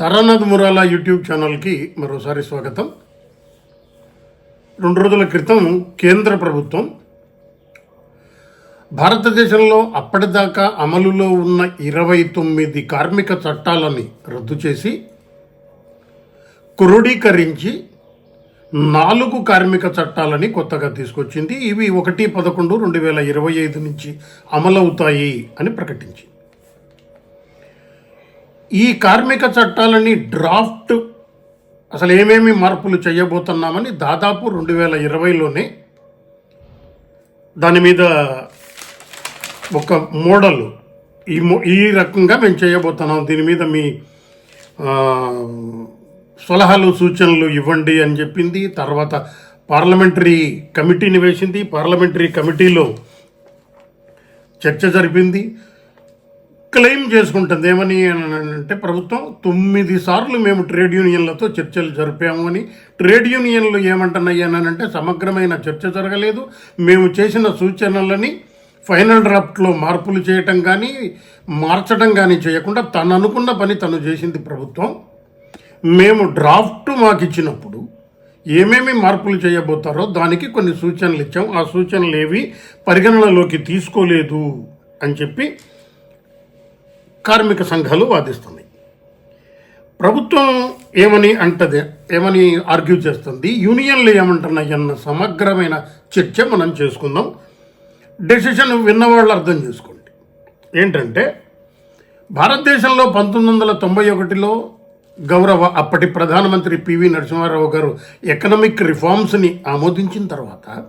తరానాథ్ మురాలా YouTube ఛానల్కి మరోసారి స్వాగతం. రెండు రోజుల క్రితం కేంద్ర ప్రభుత్వం భారతదేశంలో అప్పటిదాకా అమలులో ఉన్న ఇరవై తొమ్మిది కార్మిక చట్టాలని రద్దు చేసి క్రోడీకరించి నాలుగు కార్మిక చట్టాలని కొత్తగా తీసుకొచ్చింది. ఇవి ఒకటి పదకొండు రెండు వేల ఇరవై ఐదు నుంచి అమలవుతాయి అని ప్రకటించింది. ఈ కార్మిక చట్టాలని డ్రాఫ్ట్ అసలు ఏమేమి మార్పులు చేయబోతున్నామని దాదాపు రెండు వేల ఇరవైలోనే దాని మీద ఒక మోడల్ ఈ మో ఈ రకంగా మేము చేయబోతున్నాం. దీని మీద మీ సలహాలు సూచనలు ఇవ్వండి అని చెప్పింది. తర్వాత పార్లమెంటరీ కమిటీని వేసింది. పార్లమెంటరీ కమిటీలో చర్చ జరిపింది. క్లెయిమ్ చేసుకుంటుంది. ఏమని అంటే ప్రభుత్వం తొమ్మిది సార్లు మేము ట్రేడ్ యూనియన్లతో చర్చలు జరిపాము అని. ట్రేడ్ యూనియన్లు ఏమంటున్నాయి అంటే సమగ్రమైన చర్చ జరగలేదు. మేము చేసిన సూచనలని ఫైనల్ డ్రాఫ్ట్లో మార్పులు చేయటం కానీ మార్చడం కానీ చేయకుండా తను అనుకున్న పని తను చేసింది ప్రభుత్వం. మేము డ్రాఫ్ట్ మాకు ఇచ్చినప్పుడు ఏమేమి మార్పులు చేయబోతారో దానికి కొన్ని సూచనలు ఇచ్చాం. ఆ సూచనలు ఏవి పరిగణనలోకి తీసుకోలేదు అని చెప్పి కార్మిక సంఘాలు వాదిస్తున్నాయి. ప్రభుత్వం ఏమని అంటది ఏమని ఆర్గ్యూ చేస్తుంది యూనియన్లు ఏమంటున్నాయి అన్న సమగ్రమైన చర్చ మనం చేసుకుందాం. డెసిషన్ విన్నవాళ్ళు అర్థం చేసుకోండి. ఏంటంటే భారతదేశంలో పంతొమ్మిది వందల తొంభై ఒకటిలో గౌరవ అప్పటి ప్రధానమంత్రి పివి నరసింహారావు గారు ఎకనామిక్ రిఫార్మ్స్ని ఆమోదించిన తర్వాత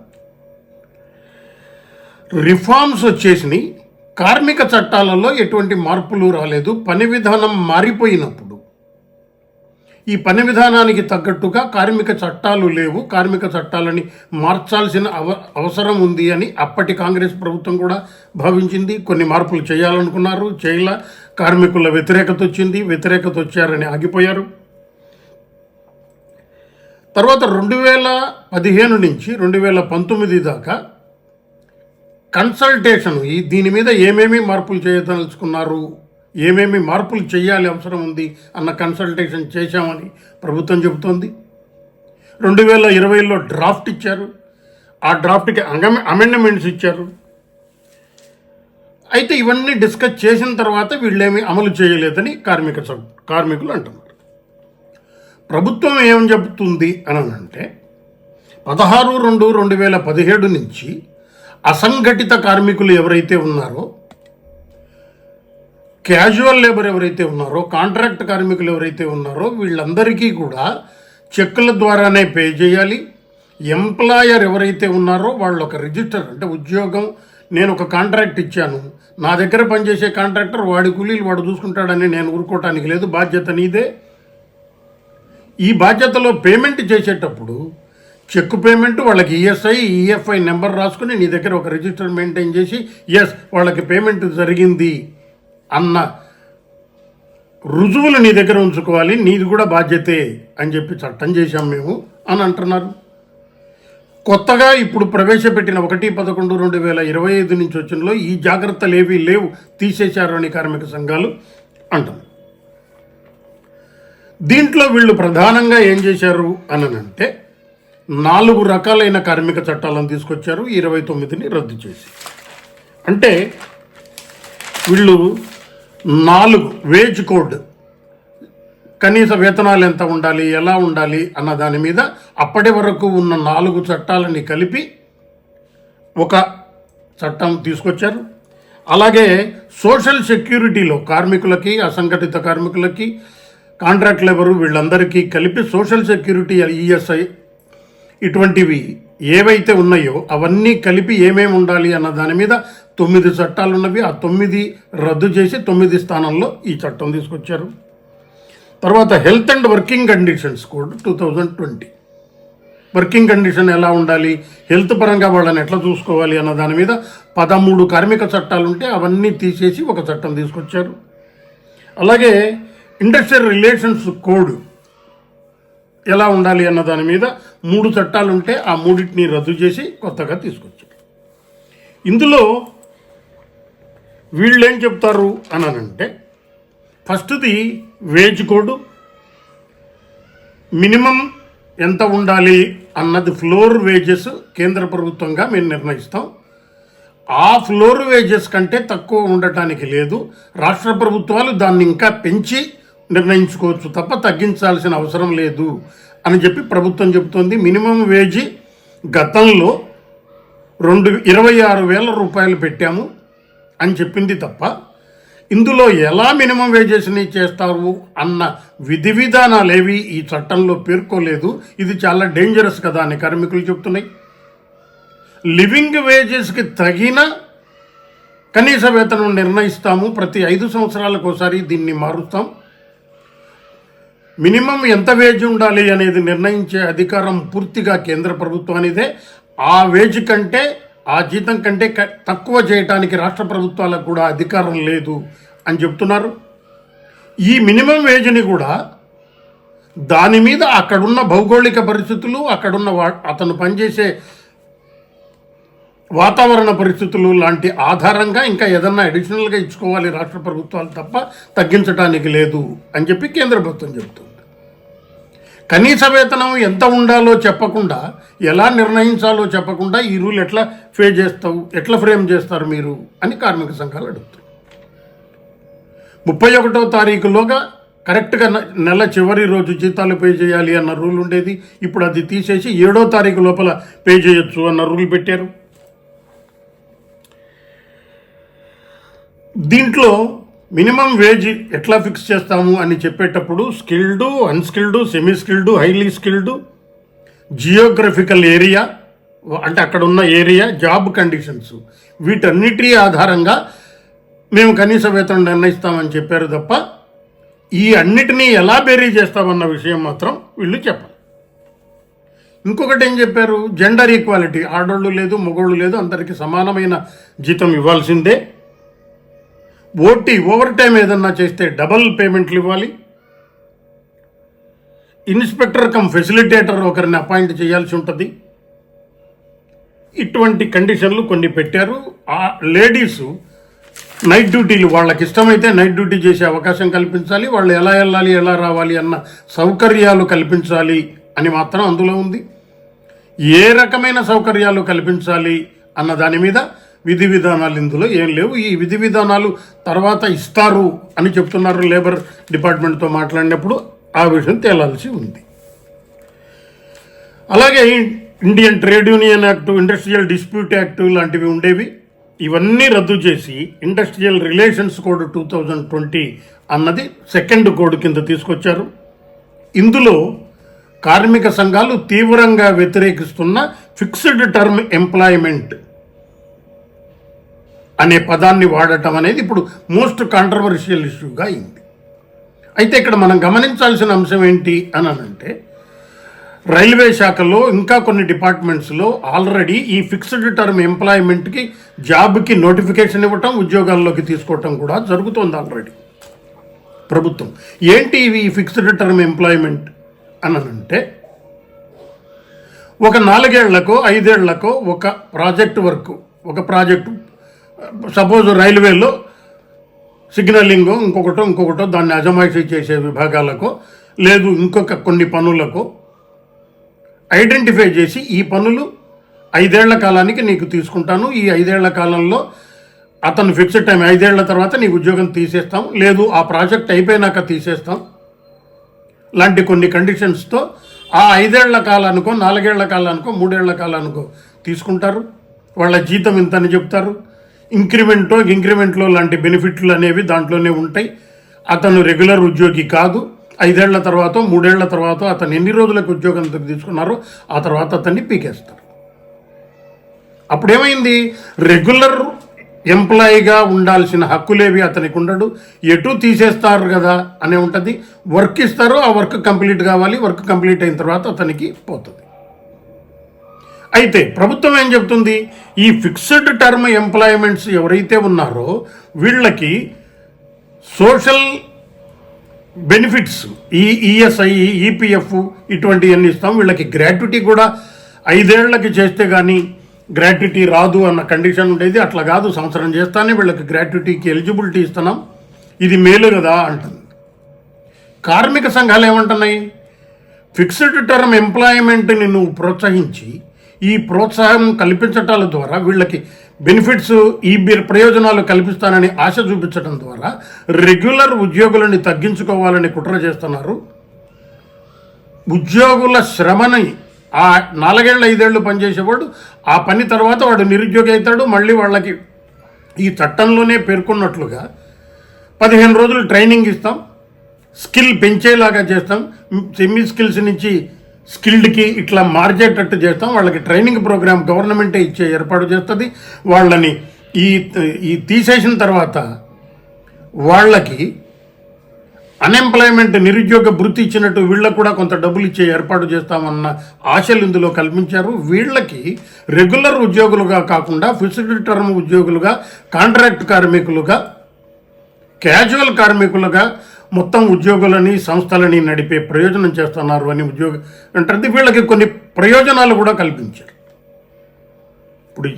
రిఫార్మ్స్ వచ్చేసినాయి. కార్మిక చట్టాలలో ఎటువంటి మార్పులు రాలేదు. పని విధానం మారిపోయినప్పుడు. ఈ పని విధానానికి తగ్గట్టుగా కార్మిక చట్టాలు లేవు. కార్మిక చట్టాలని మార్చాల్సిన అవ అవసరం ఉంది అని అప్పటి కాంగ్రెస్ ప్రభుత్వం కూడా భావించింది. కొన్ని మార్పులు చేయాలనుకున్నారు. చేయల. కార్మికుల వ్యతిరేకత వచ్చింది. వ్యతిరేకత వచ్చారని ఆగిపోయారు. తర్వాత రెండు వేల పదిహేను నుంచి రెండు వేల పంతొమ్మిది దాకా కన్సల్టేషన్ ఈ దీని మీద ఏమేమి మార్పులు చేయదలుచుకున్నారు ఏమేమి మార్పులు చేయాలి అవసరం ఉంది అన్న కన్సల్టేషన్ చేశామని ప్రభుత్వం చెబుతోంది. రెండు వేల ఇరవైలో డ్రాఫ్ట్ ఇచ్చారు. ఆ డ్రాఫ్ట్కి అమెండ్మెంట్స్ ఇచ్చారు. అయితే ఇవన్నీ డిస్కస్ చేసిన తర్వాత వీళ్ళేమి అమలు చేయలేదని కార్మిక కార్మికులు అంటున్నారు. ప్రభుత్వం ఏం చెబుతుంది అని అంటే పదహారు రెండు రెండు వేల పదిహేడు నుంచి అసంఘటిత కార్మికులు ఎవరైతే ఉన్నారో క్యాజువల్ లేబర్ ఎవరైతే ఉన్నారో కాంట్రాక్ట్ కార్మికులు ఎవరైతే ఉన్నారో వీళ్ళందరికీ కూడా చెక్కుల ద్వారానే పే చేయాలి. ఎంప్లాయర్ ఎవరైతే ఉన్నారో వాళ్ళు ఒక రిజిస్టర్ అంటే ఉద్యోగం నేను ఒక కాంట్రాక్ట్ ఇచ్చాను. నా దగ్గర పనిచేసే కాంట్రాక్టర్ వాడి కూలీలు వాడు చూసుకుంటాడని నేను ఊరుకోవటానికి లేదు బాధ్యత నీదే. ఈ బాధ్యతలో పేమెంట్ చేసేటప్పుడు చెక్ పేమెంట్ వాళ్ళకి ఈఎస్ఐ ఈఎఫ్ఐ నెంబర్ రాసుకుని నీ దగ్గర ఒక రిజిస్టర్ మెయింటైన్ చేసి ఎస్ వాళ్ళకి పేమెంట్ జరిగింది అన్న రుజువులు నీ దగ్గర ఉంచుకోవాలి నీది కూడా బాధ్యతే అని చెప్పి చట్టం చేశాం మేము అని అంటున్నారు. కొత్తగా ఇప్పుడు ప్రవేశపెట్టిన ఒకటి పదకొండు రెండు వేల ఇరవై ఐదు నుంచి వచ్చినలో ఈ జాగ్రత్తలు ఏవి లేవు తీసేశారు అని కార్మిక సంఘాలు అంటున్నారు. దీంట్లో వీళ్ళు ప్రధానంగా ఏం చేశారు అని అంటే నాలుగు రకాలైన కార్మిక చట్టాలను తీసుకొచ్చారు. ఇరవై తొమ్మిదిని రద్దు చేసి. అంటే వీళ్ళు నాలుగు వేజ్ కోడ్ కనీస వేతనాలు ఎంత ఉండాలి ఎలా ఉండాలి అన్న దాని మీద అప్పటి వరకు ఉన్న నాలుగు చట్టాలని కలిపి ఒక చట్టం తీసుకొచ్చారు. అలాగే సోషల్ సెక్యూరిటీలో కార్మికులకి అసంఘటిత కార్మికులకి కాంట్రాక్ట్ లేబరు వీళ్ళందరికీ కలిపి సోషల్ సెక్యూరిటీ ఈఎస్ఐ ఇటువంటివి ఏవైతే ఉన్నాయో అవన్నీ కలిపి ఏమేమి ఉండాలి అన్న దాని మీద తొమ్మిది చట్టాలు ఉన్నవి. ఆ తొమ్మిది రద్దు చేసి తొమ్మిది స్థానంలో ఈ చట్టం తీసుకొచ్చారు. తర్వాత health and working conditions code two thousand twenty. Working condition ఎలా ఉండాలి? హెల్త్ పరంగా వాళ్ళని ఎట్లా చూసుకోవాలి అన్న దాని మీద పదమూడు కార్మిక చట్టాలు ఉంటే అవన్నీ తీసేసి ఒక చట్టం తీసుకొచ్చారు. అలాగే ఇండస్ట్రియల్ రిలేషన్స్ కోడ్ ఎలా ఉండాలి అన్న దాని మీద మూడు చట్టాలు ఉంటే ఆ మూడింటిని రద్దు చేసి కొత్తగా తీసుకొచ్చు. ఇందులో వీళ్ళు ఏం చెప్తారు అని అంటే ఫస్ట్ది వేజ్ కోడ్ మినిమం ఎంత ఉండాలి అన్నది ఫ్లోర్ వేజెస్ కేంద్ర ప్రభుత్వంగా మేము నిర్ణయిస్తాం. ఆ ఫ్లోర్ వేజెస్ కంటే తక్కువ ఉండటానికి లేదు. రాష్ట్ర ప్రభుత్వాలు దాన్ని ఇంకా పెంచి నిర్ణయించుకోవచ్చు తప్ప తగ్గించాల్సిన అవసరం లేదు అని చెప్పి ప్రభుత్వం చెబుతోంది. మినిమం వేజీ గతంలో రెండు ఇరవై ఆరు వేల రూపాయలు పెట్టాము అని చెప్పింది తప్ప ఇందులో ఎలా మినిమం వేజెస్ని చేస్తారు అన్న విధి విధానాలేవి ఈ చట్టంలో పేర్కోలేదు. ఇది చాలా డేంజరస్ కదా అని కార్మికులు చెప్తున్నాయి లివింగ్ వేజెస్కి తగిన కనీస వేతనం నిర్ణయిస్తాము. ప్రతి ఐదు సంవత్సరాలకు ఒకసారి దీన్ని మారుస్తాం. మినిమం ఎంత వేజ్ ఉండాలి అనేది నిర్ణయించే అధికారం పూర్తిగా కేంద్ర ప్రభుత్వానిదే. ఆ వేజ్ కంటే ఆ జీతం కంటే క- తక్కువ చేయటానికి రాష్ట్ర ప్రభుత్వాలకు కూడా అధికారం లేదు అని చెప్తున్నారు. ఈ మినిమం వేజ్ని కూడా దాని మీద అక్కడున్న భౌగోళిక పరిస్థితులు అక్కడున్న వా అతను పనిచేసే వాతావరణ పరిస్థితులు లాంటి ఆధారంగా ఇంకా ఏదన్నా అడిషనల్గా ఇచ్చుకోవాలి రాష్ట్ర ప్రభుత్వాలు తప్ప తగ్గించడానికి లేదు అని చెప్పి కేంద్ర ప్రభుత్వం చెబుతుంది కనీస వేతనం ఎంత ఉండాలో చెప్పకుండా ఎలా నిర్ణయించాలో చెప్పకుండా ఈ రూల్ ఎట్లా ఫే చేస్తావు ఎట్లా ఫ్రేమ్ చేస్తారు మీరు అని కార్మిక సంఘాలు అడుగుతాయి. ముప్పై ఒకటో తారీఖులోగా కరెక్ట్గా నెల చివరి రోజు జీతాలు పే చేయాలి అన్న రూల్ ఉండేది. ఇప్పుడు అది తీసేసి ఏడో తారీఖు లోపల పే చేయొచ్చు అన్న రూల్ పెట్టారు. దీంట్లో మినిమం వేజ్ ఎట్లా ఫిక్స్ చేస్తాము అని చెప్పేటప్పుడు skilled unskilled semi skilled highly skilled geographical area అంటే అక్కడ ఉన్న ఏరియా జాబ్ కండిషన్స్. వీటన్నిటి ఆధారంగా మేము కనీస వేతనం నిర్ణయిస్తామని చెప్పారు తప్ప ఈ అన్నిటినీ ఎలా బేరీ చేస్తామన్న విషయం మాత్రం వీళ్ళు చెప్పాలి ఇంకొకటి ఏం చెప్పారు? Gender equality. ఆడోళ్ళు లేదు మగోళ్ళు లేదు అందరికీ సమానమైన జీతం ఇవ్వాల్సిందే. ఓటీ ఓవర్ టైం ఏదన్నా చేస్తే డబల్ పేమెంట్లు ఇవ్వాలి. ఇన్స్పెక్టర్ కమ్ ఫెసిలిటేటర్ ఒకరిని అపాయింట్ చేయాల్సి ఉంటుంది. ఇటువంటి కండిషన్లు కొన్ని పెట్టారు. ఆ లేడీస్ నైట్ డ్యూటీలు వాళ్ళకి ఇష్టమైతే నైట్ డ్యూటీ చేసే అవకాశం కల్పించాలి. వాళ్ళు ఎలా వెళ్ళాలి ఎలా రావాలి అన్న సౌకర్యాలు కల్పించాలి అని మాత్రం అందులో ఉంది. ఏ రకమైన సౌకర్యాలు కల్పించాలి అన్న దాని మీద విధి విధానాలు ఇందులో ఏం లేవు. ఈ విధి విధానాలు తర్వాత ఇస్తారు అని చెప్తున్నారు లేబర్ డిపార్ట్మెంట్తో మాట్లాడినప్పుడు ఆ విషయం తేలాల్సి ఉంది. అలాగే Indian trade union act industrial dispute act లాంటివి ఉండేవి. ఇవన్నీ రద్దు చేసి industrial relations code two thousand twenty అన్నది సెకండ్ కోడ్ కింద తీసుకొచ్చారు. ఇందులో కార్మిక సంఘాలు తీవ్రంగా వ్యతిరేకిస్తున్న ఫిక్స్డ్ టర్మ్ ఎంప్లాయ్మెంట్ అనే పదాన్ని వాడటం అనేది ఇప్పుడు మోస్ట్ కాంట్రవర్షియల్ ఇష్యూగా అయింది. అయితే ఇక్కడ మనం గమనించాల్సిన అంశం ఏంటి అని అంటే రైల్వే శాఖలో ఇంకా కొన్ని డిపార్ట్మెంట్స్లో ఆల్రెడీ ఈ ఫిక్స్డ్ టర్మ్ ఎంప్లాయ్మెంట్కి జాబ్కి నోటిఫికేషన్ ఇవ్వటం ఉద్యోగాల్లోకి తీసుకోవటం కూడా జరుగుతుంది ఆల్రెడీ ప్రభుత్వం. ఏంటి ఇవి ఫిక్స్డ్ టర్మ్ ఎంప్లాయ్మెంట్ అని అంటే ఒక నాలుగేళ్ళకో ఐదేళ్ళకో ఒక ప్రాజెక్ట్ వర్క్ ఒక ప్రాజెక్టు సపోజ్ రైల్వేలో సిగ్నలింగో ఇంకొకటో ఇంకొకటో దాన్ని అజమాయిషీ చేసే విభాగాలకో లేదు ఇంకొక కొన్ని పనులకు ఐడెంటిఫై చేసి ఈ పనులు ఐదేళ్ళ కాలానికి నీకు తీసుకుంటాను. ఈ ఐదేళ్ళ కాలంలో అతను ఫిక్స్డ్ టైం ఐదేళ్ళ తర్వాత నీ ఉద్యోగం తీసేస్తాం. లేదు ఆ ప్రాజెక్ట్ అయిపోయినాక తీసేస్తాం. లాంటి కొన్ని కండిషన్స్తో ఆ ఐదేళ్ళ కాలానికో నాలుగేళ్ళ కాలానికో మూడేళ్ళ కాలానికో తీసుకుంటారు. వాళ్ళ జీతం ఇంత అని చెప్తారు. ఇంక్రిమెంటో ఇంక్రిమెంట్లో లాంటి బెనిఫిట్లు అనేవి దాంట్లోనే ఉంటాయి. అతను రెగ్యులర్ ఉద్యోగి కాదు. ఐదేళ్ళ తర్వాత మూడేళ్ళ తర్వాత అతను ఎన్ని రోజులకు ఉద్యోగం తీసుకున్నారో ఆ తర్వాత అతన్ని పీకేస్తారు. అప్పుడేమైంది? రెగ్యులర్ ఎంప్లాయీగా ఉండాల్సిన హక్కులేవి అతనికి ఉండడు. ఎటు తీసేస్తారు కదా అనే ఉంటుంది. వర్క్ ఇస్తారు ఆ వర్క్ కంప్లీట్ కావాలి. వర్క్ కంప్లీట్ అయిన తర్వాత అతనికి పోతుంది. అయితే ప్రభుత్వం ఏం చెప్తుంది ఈ ఫిక్స్డ్ టర్మ్ ఎంప్లాయ్మెంట్స్ ఎవరైతే ఉన్నారో వీళ్ళకి సోషల్ బెనిఫిట్స్ ఈ ఈఎస్ఐ ఈపీఎఫ్ ఇటువంటివన్నీ ఇస్తాం. వీళ్ళకి గ్రాట్యుటీ కూడా ఐదేళ్ళకి చేస్తే కానీ గ్రాట్యుటీ రాదు అన్న కండిషన్ ఉండేది. అట్లా కాదు సంవత్సరం చేస్తానే వీళ్ళకి గ్రాట్యుటీకి ఎలిజిబిలిటీ ఇస్తున్నాం. ఇది మేలు కదా అంటుంది. కార్మిక సంఘాలు ఏమంటున్నాయి? ఫిక్స్డ్ టర్మ్ ఎంప్లాయ్మెంట్ని నువ్వు ప్రోత్సహించి ఈ ప్రోత్సాహం కల్పించటాల ద్వారా వీళ్ళకి బెనిఫిట్స్ ఈ ప్రయోజనాలు కల్పిస్తానని ఆశ చూపించడం ద్వారా రెగ్యులర్ ఉద్యోగులని తగ్గించుకోవాలని కుట్ర చేస్తున్నారు. ఉద్యోగుల శ్రమని ఆ నాలుగేళ్ళు ఐదేళ్ళు పనిచేసేవాడు ఆ పని తర్వాత వాడు నిరుద్యోగి అవుతాడు మళ్ళీ వాళ్ళకి ఈ చట్టంలోనే పేర్కొన్నట్లుగా పదిహేను రోజులు ట్రైనింగ్ ఇస్తాం స్కిల్ పెంచేలాగా చేస్తాం సెమీ స్కిల్స్ నుంచి స్కిల్డ్కి ఇట్లా మార్చేటట్టు చేస్తాం. వాళ్ళకి ట్రైనింగ్ ప్రోగ్రామ్ గవర్నమెంటే ఇచ్చే ఏర్పాటు చేస్తుంది. వాళ్ళని ఈ ఈ తీసేసిన తర్వాత వాళ్ళకి అన్ఎంప్లాయ్మెంట్ నిరుద్యోగ భృతి ఇచ్చినట్టు వీళ్ళకు కూడా కొంత డబ్బులు ఇచ్చే ఏర్పాటు చేస్తామన్న ఆశలు ఇందులో కల్పించారు. వీళ్ళకి రెగ్యులర్ ఉద్యోగులుగా కాకుండా ఫిక్స్డ్ టర్మ్ ఉద్యోగులుగా కాంట్రాక్ట్ కార్మికులుగా క్యాజువల్ కార్మికులుగా మొత్తం ఉద్యోగులని సంస్థలని నడిపే ప్రయోజనం చేస్తున్నారు అని ఉద్యోగ అంటే వీళ్ళకి కొన్ని ప్రయోజనాలు కూడా కల్పించారు. ఇప్పుడు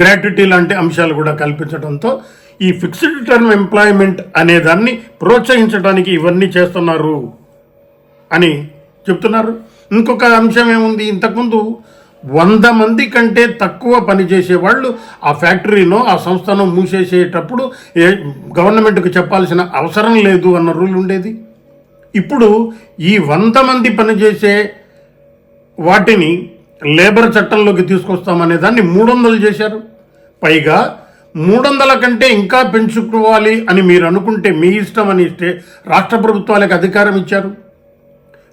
గ్రాట్యుటీ లాంటి అంశాలు కూడా కల్పించడంతో ఈ ఫిక్స్డ్ టర్మ్ ఎంప్లాయ్మెంట్ అనే దాన్ని ప్రోత్సహించడానికి ఇవన్నీ చేస్తున్నారు అని చెప్తున్నారు. ఇంకొక అంశం ఏముంది? ఇంతకుముందు వంద మంది కంటే తక్కువ పని చేసేవాళ్ళు ఆ ఫ్యాక్టరీనో ఆ సంస్థను మూసేసేటప్పుడు ఏ గవర్నమెంట్కి చెప్పాల్సిన అవసరం లేదు అన్న రూల్ ఉండేది. ఇప్పుడు ఈ వంద మంది పనిచేసే వాటిని లేబర్ చట్టంలోకి తీసుకొస్తామనే దాన్ని మూడు వందలు చేశారు. పైగా మూడు వందల కంటే ఇంకా పెంచుకోవాలి అని మీరు అనుకుంటే మీ ఇష్టం అని ఇస్తే రాష్ట్ర ప్రభుత్వాలకు అధికారం ఇచ్చారు.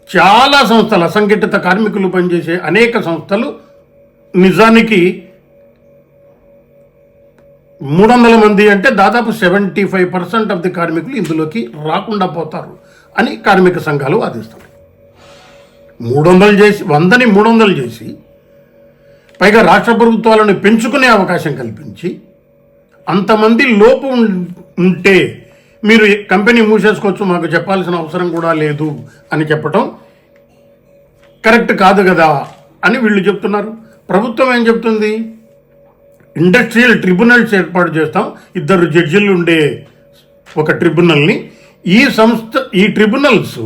చాలా సంస్థలు అసంఘటిత కార్మికులు పనిచేసే అనేక సంస్థలు నిజానికి మూడు వందల మంది అంటే దాదాపు seventy five percent of the కార్మికులు ఇందులోకి రాకుండా పోతారు అని కార్మిక సంఘాలు వాదిస్తాయి మూడు వందలు చేసి వందని మూడు వందలు చేసి పైగా రాష్ట్ర ప్రభుత్వాలను పెంచుకునే అవకాశం కల్పించి అంతమంది లోపు ఉం- ఉంటే మీరు కంపెనీ మూసేసుకోవచ్చు మాకు చెప్పాల్సిన అవసరం కూడా లేదు అని చెప్పటం కరెక్ట్ కాదు కదా అని వీళ్ళు చెప్తున్నారు. ప్రభుత్వం ఏం చెప్తుంది? ఇండస్ట్రియల్ ట్రిబ్యునల్స్ ఏర్పాటు చేస్తాం. ఇద్దరు జడ్జిలు ఉండే ఒక ట్రిబ్యునల్ని. ఈ సంస్థ ఈ ట్రిబ్యునల్స్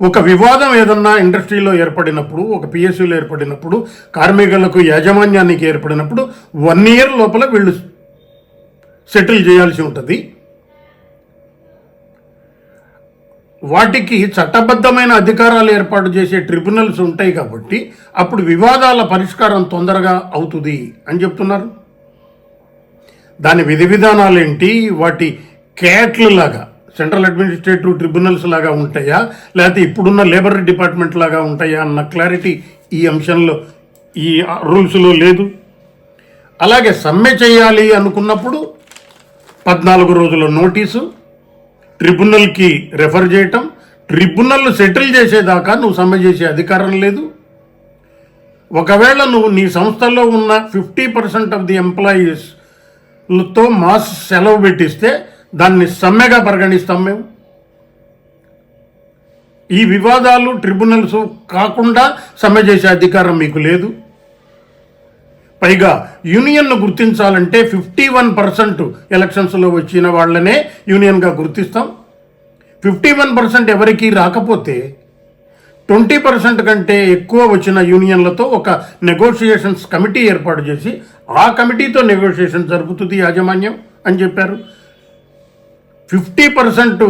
ఒక వివాదం ఏదన్నా ఇండస్ట్రీలో ఏర్పడినప్పుడు ఒక పిఎస్యూలో ఏర్పడినప్పుడు కార్మికులకు యాజమాన్యానికి ఏర్పడినప్పుడు వన్ ఇయర్ లోపల వీళ్ళు సెటిల్ చేయాల్సి ఉంటుంది. వాటికి చట్టబద్ధమైన అధికారాలు ఏర్పాటు చేసే ట్రిబ్యునల్స్ ఉంటాయి కాబట్టి అప్పుడు వివాదాల పరిష్కారం తొందరగా అవుతుంది అని చెప్తున్నారు. దాని విధి విధానాలు ఏంటి? వాటి క్యాట్లు లాగా సెంట్రల్ అడ్మినిస్ట్రేటివ్ ట్రిబ్యునల్స్ లాగా ఉంటాయా? లేకపోతే ఇప్పుడున్న లేబర్ డిపార్ట్మెంట్ లాగా ఉంటాయా అన్న క్లారిటీ ఈ అంశంలో ఈ రూల్స్లో లేదు. అలాగే సమ్మె చేయాలి అనుకున్నప్పుడు పద్నాలుగు రోజుల నోటీసు ట్రిబ్యునల్కి రెఫర్ చేయటం ట్రిబ్యునల్ సెటిల్ చేసేదాకా నువ్వు సమ్మె చేసే అధికారం లేదు. ఒకవేళ నువ్వు నీ సంస్థలో ఉన్న ఫిఫ్టీ పర్సెంట్ ఆఫ్ ది ఎంప్లాయీస్తో మాస్ సెలవు పెట్టిస్తే దాన్ని సమ్మెగా పరిగణిస్తాం మేము. ఈ వివాదాలు ట్రిబ్యునల్స్ కాకుండా సమ్మె చేసే అధికారం మీకు లేదు. పైగా యూనియన్ను గుర్తించాలంటే ఫిఫ్టీ వన్ పర్సెంట్ ఎలక్షన్స్లో వచ్చిన వాళ్ళనే యూనియన్గా గుర్తిస్తాం. ఫిఫ్టీ వన్ పర్సెంట్ ఎవరికి రాకపోతే ట్వంటీ పర్సెంట్ కంటే ఎక్కువ వచ్చిన యూనియన్లతో ఒక నెగోషియేషన్స్ కమిటీ ఏర్పాటు చేసి ఆ కమిటీతో నెగోషియేషన్ జరుపుతుంది యాజమాన్యం అని చెప్పారు. ఫిఫ్టీ పర్సెంట్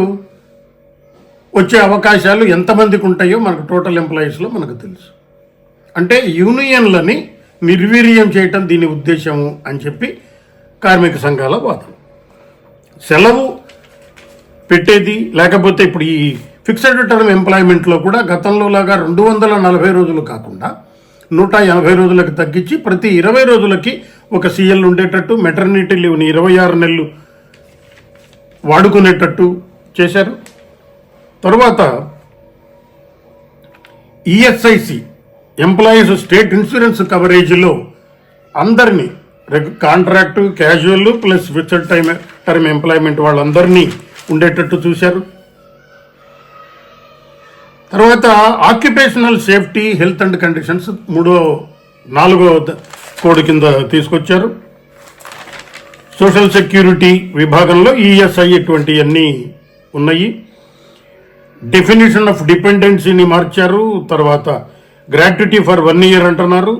వచ్చే అవకాశాలు ఎంతమందికి ఉంటాయో మనకు టోటల్ ఎంప్లాయీస్లో మనకు తెలుసు. అంటే యూనియన్లని నిర్వీర్యం చేయటం దీని ఉద్దేశము అని చెప్పి కార్మిక సంఘాల వాదన సెలవు పెట్టేది లేకపోతే ఇప్పుడు ఈ ఫిక్స్డ్ టర్మ్ ఎంప్లాయ్మెంట్లో కూడా గతంలో లాగా రెండు వందల నలభై రోజులు కాకుండా నూట ఎనభై రోజులకు తగ్గించి ప్రతి ఇరవై రోజులకి ఒక సీఎల్ ఉండేటట్టు మెటర్నిటీ లీవ్ని ఇరవై ఆరు నెలలు వాడుకునేటట్టు చేశారు. తర్వాత ఈఎస్ఐసి ఎంప్లాయీస్ స్టేట్ ఇన్సూరెన్స్ కవరేజ్లో అందరినీ reg casual plus fixed time term employment వాళ్ళందరినీ ఉండేటట్టు చూశారు. తర్వాత occupational safety health and conditions మూడో నాలుగో కోడ్ కింద తీసుకొచ్చారు. సోషల్ సెక్యూరిటీ విభాగంలో ఈఎస్ఐ ఇటువంటివన్నీ ఉన్నాయి. డెఫినేషన్ ఆఫ్ డిపెండెన్సీని మార్చారు. తర్వాత గ్రాట్యుటీ ఫర్ వన్ ఇయర్ అంటున్నారు.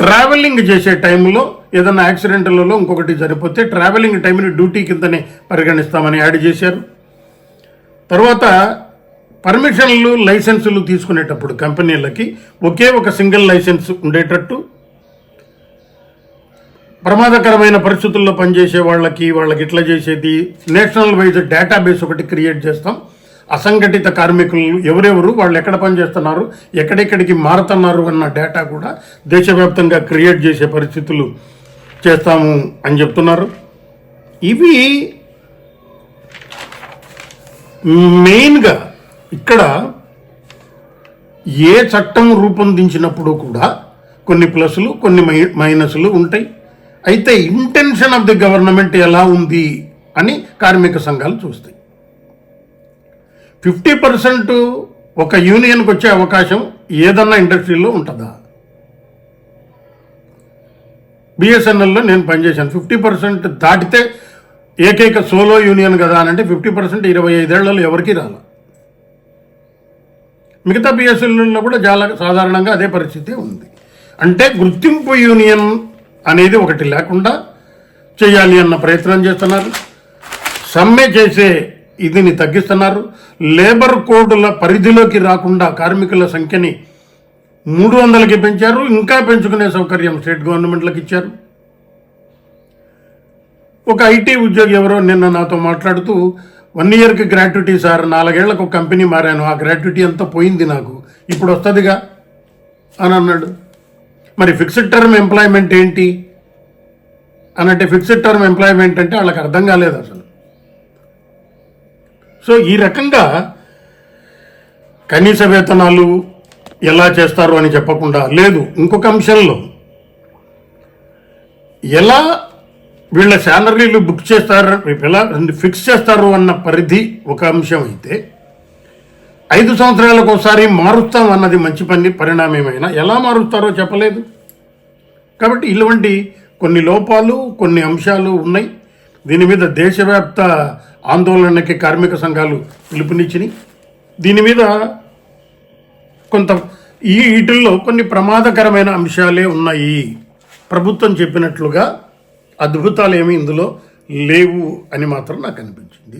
ట్రావెలింగ్ చేసే టైంలో ఏదైనా యాక్సిడెంట్లలో ఇంకొకటి సరిపోతే ట్రావెలింగ్ టైంని డ్యూటీ కిందనే పరిగణిస్తామని యాడ్ చేశారు. తర్వాత పర్మిషన్లు లైసెన్సులు తీసుకునేటప్పుడు కంపెనీలకి ఒకే ఒక సింగిల్ లైసెన్స్ ఉండేటట్టు. ప్రమాదకరమైన పరిస్థితుల్లో పనిచేసే వాళ్ళకి వాళ్ళకి ఇట్లా చేసేది. నేషనల్ వైజ్ డేటాబేస్ ఒకటి క్రియేట్ చేస్తాం. అసంఘటిత కార్మికులు ఎవరెవరు వాళ్ళు ఎక్కడ పనిచేస్తున్నారు ఎక్కడెక్కడికి మారుతున్నారు అన్న డేటా కూడా దేశవ్యాప్తంగా క్రియేట్ చేసే పరిస్థితులు చేస్తాము అని చెప్తున్నారు. ఇవి మెయిన్గా ఇక్కడ ఏ చట్టం రూపొందించినప్పుడు కూడా కొన్ని ప్లస్లు కొన్ని మై మైనస్లు ఉంటాయి. అయితే ఇంటెన్షన్ ఆఫ్ ది గవర్నమెంట్ ఎలా ఉంది అని కార్మిక సంఘాలు చూస్తాయి. ఫిఫ్టీ పర్సెంట్ ఒక యూనియన్కి వచ్చే అవకాశం ఏదన్నా ఇండస్ట్రీలో ఉంటుందా? బిఎస్ఎన్ఎల్లో నేను పనిచేశాను. ఫిఫ్టీ పర్సెంట్ దాటితే ఏకైక సోలో యూనియన్ కదా అని అంటే ఫిఫ్టీ పర్సెంట్ ఇరవై ఐదేళ్ళలో ఎవరికీ రాల. మిగతా బిఎస్ఎన్ఎల్లో కూడా చాలా సాధారణంగా అదే పరిస్థితి ఉంది. అంటే గుర్తింపు యూనియన్ అనేది ఒకటి లేకుండా చేయాలి అన్న ప్రయత్నం చేస్తున్నారు. సమ్మె చేసే ఇదిని తగ్గిస్తున్నారు. లేబర్ కోడ్ల పరిధిలోకి రాకుండా కార్మికుల సంఖ్యని మూడు వందలకి పెంచారు. ఇంకా పెంచుకునే సౌకర్యం స్టేట్ గవర్నమెంట్లకు ఇచ్చారు. ఒక ఐటీ ఉద్యోగి ఎవరో నిన్న నాతో మాట్లాడుతూ వన్ ఇయర్కి గ్రాట్యుటీ సార్ నాలుగేళ్ళకు ఒక కంపెనీ మారాను. ఆ గ్రాట్యుటీ అంతా పోయింది నాకు. ఇప్పుడు వస్తుందిగా? అని అన్నాడు. మరి ఫిక్స్డ్ టర్మ్ ఎంప్లాయ్మెంట్ ఏంటి? అనంటే ఫిక్స్డ్ టర్మ్ ఎంప్లాయ్మెంట్ అంటే వాళ్ళకి అర్థం కాలేదు అసలు. సో ఈ రకంగా కనీస వేతనాలు ఎలా చేస్తారు అని చెప్పకుండా లేదు ఇంకొక అంశంలో ఎలా వీళ్ళ శాలరీలు బుక్ చేస్తారు ఎలా ఫిక్స్ చేస్తారు అన్న పరిధి ఒక అంశం అయితే ఐదు సంవత్సరాలకు ఒకసారి మారుస్తాం అన్నది మంచి పని పరిణామమైనా ఎలా మారుస్తారో చెప్పలేదు. కాబట్టి ఇటువంటి కొన్ని లోపాలు కొన్ని అంశాలు ఉన్నాయి. దీని మీద దేశవ్యాప్త ఆందోళనకి కార్మిక సంఘాలు పిలుపునిచ్చినాయి. దీని మీద కొంత ఈ వీటిల్లో కొన్ని ప్రమాదకరమైన అంశాలే ఉన్నాయి. ప్రభుత్వం చెప్పినట్లుగా అద్భుతాలు ఏమి ఇందులో లేవు అని మాత్రం నాకు అనిపించింది.